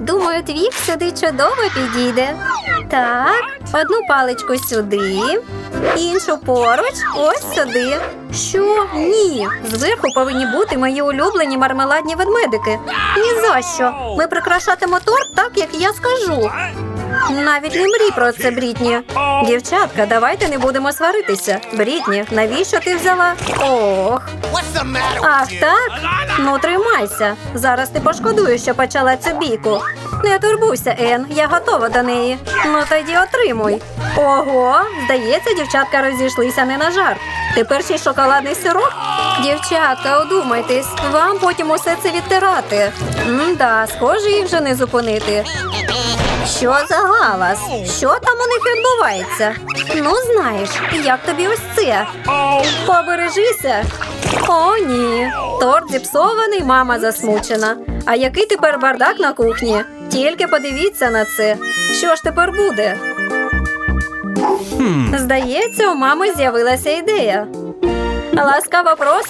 Думаю, твік сюди чудово підійде. Так, одну паличку сюди, іншу поруч, ось сюди. Що? Ні. Зверху повинні бути мої улюблені мармеладні ведмедики. Ні за що. Ми прикрашатимо торт так, як я скажу. Навіть не мрій про це, Брітні. Дівчатка, давайте не будемо сваритися. Брітні, навіщо ти взяла? Ох. Ах, так? Ну, тримайся. Зараз ти пошкодуєш, що почала цю бійку. Не турбуйся, Ен, я готова до неї. Ну тоді отримуй. Ого, здається, дівчатка розійшлися не на жарт. Тепер ще шоколадний сироп? Дівчатка, одумайтесь, вам потім усе це відтирати. М-да, схоже, їх вже не зупинити. Що за галас? Що там у них відбувається? Ну, знаєш, як тобі ось це? Побережися. О, ні. Торт зіпсований, мама засмучена. А який тепер бардак на кухні? Тільки подивіться на це. Що ж тепер буде? Здається, у мами з'явилася ідея. Ласкаво просимо.